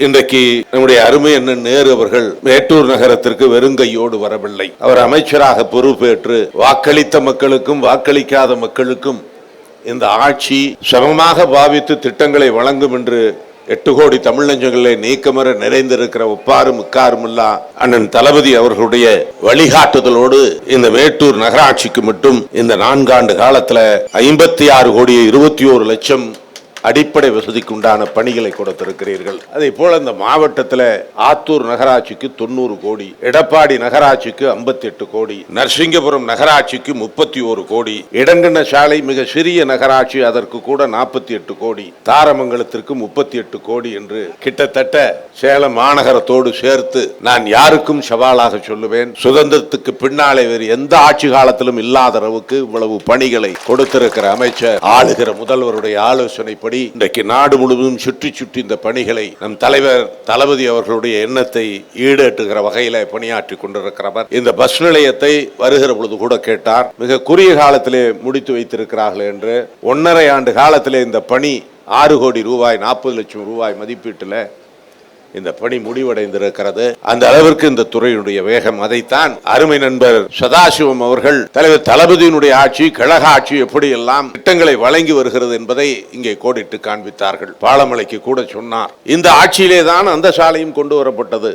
இன்றைக்கு நம்முடைய அருமை என்ன நேரு அவர்கள் மேட்டூர் நகரத்திற்கு வெறுங்கையோடு வரவில்லை. அவர் அமைச்சராக பொறுப்பேற்று வாக்களித்த மக்களுக்கும் வாக்களிக்காத மக்களுக்கும் இந்த ஆட்சி சமமாக பாவித்து திட்டங்களை வழங்கும் என்று எட்டு கோடி தமிழ் நெஞ்சங்களிலே நீக்கமர நிறைந்திருக்கிற ஒப்பாரும் உக்காரும் அண்ணன் தளபதி அவர்களுடைய வழிகாட்டுதலோடு இந்த மேட்டூர் நகராட்சிக்கு மட்டும் இந்த நான்காண்டு காலத்துல ஐம்பத்தி ஆறு கோடி இருபத்தி ஓரு லட்சம் அடிப்படை வசதிக்கு உண்டான பணிகளை கொடுத்திருக்கிறீர்கள். அதே போல இந்த மாவட்டத்தில் ஆத்தூர் நகராட்சிக்கு தொண்ணூறு கோடி எடப்பாடி நகராட்சிக்கு 58 கோடி நரசிங்கபுரம் நகராட்சிக்கு முப்பத்தி ஒரு கோடி இடங்கண்ண சாலை மிக சிறிய நகராட்சி அதற்கு கூட நாற்பத்தி எட்டு கோடி தாரமங்கலத்திற்கு முப்பத்தி எட்டு கோடி என்று கிட்டத்தட்ட சேலம் மாநகரத்தோடு சேர்த்து நான் யாருக்கும் சவாலாக சொல்லுவேன். சுதந்திரத்துக்கு பின்னாலே வேறு எந்த ஆட்சி காலத்திலும் இல்லாத அளவுக்கு இவ்வளவு பணிகளை கொடுத்திருக்கிற அமைச்சர் ஆளுகிற முதல்வருடைய ஆலோசனைப்படி இன்றைக்கு நாடு முழுவதும் சுற்றி சுற்றி இந்த பணிகளை நம் தலைவர் தளபதி அவர்களுடைய எண்ணத்தை ஈடேற்றுகிற வகையில பணியாற்றி கொண்டிருக்கிறவர் இந்த பஸ் நிலையத்தை வருகிற பொழுது கூட கேட்டார். மிக குறுகிய காலத்திலே முடித்து வைத்திருக்கிறார்கள் என்று. ஒன்றரை ஆண்டு காலத்திலே இந்த பணி ஆறு கோடி ரூபாய் நாற்பது லட்சம் ரூபாய் மதிப்பீட்டில் இந்த பணி முடிவடைந்திருக்கிறது. அந்த அளவிற்கு இந்த துறையினுடைய வேகம் அதைத்தான் அருமை நண்பர் சதாசிவம் அவர்கள் தலைவர் தளபதியினுடைய ஆட்சி கழக ஆட்சி எப்படி எல்லாம் திட்டங்களை வழங்கி வருகிறது என்பதை இங்கே கோடிட்டு காண்பித்தார்கள். பாலமலைக்கு கூட சொன்னார். இந்த ஆட்சியிலே தான் அந்த சாலையும் கொண்டு வரப்பட்டது.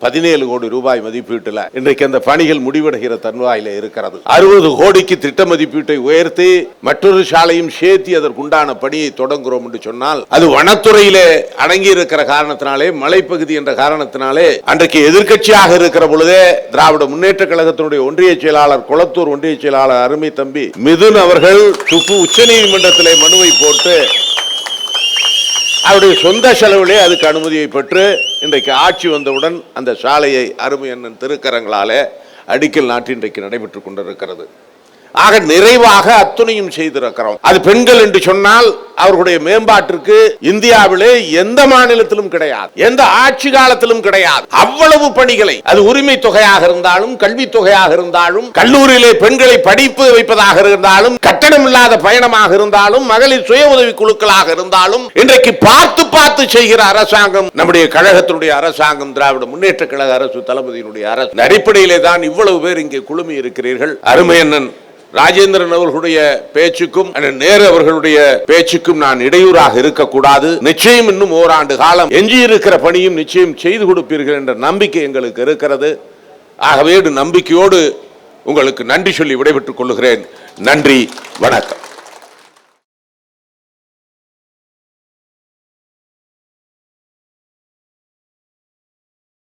பதினேழு கோடி ரூபாய் மதிப்பீட்டில் இன்றைக்கு அந்த பணிகள் முடிவடைகிற தன்வாயில இருக்கிறது. அறுபது கோடிக்கு திட்ட மதிப்பீட்டை உயர்த்தி மற்றொரு சாலையும் சேர்த்து அதற்குண்டான பணியை தொடங்குகிறோம் என்று சொன்னால் அது வனத்துறையிலே அடங்கி இருக்கிற காரணத்தினாலே மலைப்பகுதி என்ற காரணத்தினாலே அன்றைக்கு எதிர்க்கட்சியாக இருக்கிற பொழுதே திராவிட முன்னேற்ற கழகத்தினுடைய ஒன்றிய செயலாளர் குளத்தூர் ஒன்றிய செயலாளர் அருமை தம்பி மிதுன் அவர்கள் துப்பு உச்சநீதிமன்றத்திலே மனுவை போட்டு அவருடைய சொந்த செலவிலே அதுக்கு அனுமதியை பெற்று இன்றைக்கு ஆட்சி வந்தவுடன் அந்த சாலையை அருமை அண்ணன் திருக்கரங்களாலே அடிக்கல் நாட்டி இன்றைக்கு நடைபெற்று கொண்டிருக்கிறது. ஆக நிறைவாக அத்துணையும் செய்திருக்கிறோம். அது பெண்கள் என்று சொன்னால் அவர்களுடைய மேம்பாட்டிற்கு இந்தியாவிலே எந்த மாநிலத்திலும் கிடையாது. எந்த ஆட்சி காலத்திலும் கிடையாது. அவ்வளவு பணிகளை அது உரிமை தொகையாக இருந்தாலும் கல்வி தொகையாக இருந்தாலும் கல்லூரியிலே பெண்களை படிப்பு வைப்பதாக இருந்தாலும் கட்டணம் இல்லாத பயணமாக இருந்தாலும் மகளிர் சுய உதவி குழுக்களாக இருந்தாலும் இன்றைக்கு பார்த்து பார்த்து செய்கிற அரசாங்கம் நம்முடைய கழகத்தினுடைய அரசாங்கம் திராவிட முன்னேற்ற கழக அரசு தளபதியினுடைய அரசு அடிப்படையிலே தான் இவ்வளவு பேர் இங்கே குழுமி இருக்கிறீர்கள். அருமையண்ணன் ராஜேந்திரன் அவர்களுடைய பேச்சுக்கும் நேரு அவர்களுடைய பேச்சுக்கும் நான் இடையூறாக இருக்கக்கூடாது. நிச்சயம் இன்னும் ஓராண்டு காலம் எஞ்சி இருக்கிற பணியும் நிச்சயம் செய்து கொடுப்பீர்கள் என்ற நம்பிக்கை எங்களுக்கு இருக்கிறது. ஆகவே நம்பிக்கையோடு உங்களுக்கு நன்றி சொல்லி விடைபெற்றுக் கொள்கிறேன் நன்றி வணக்கம்.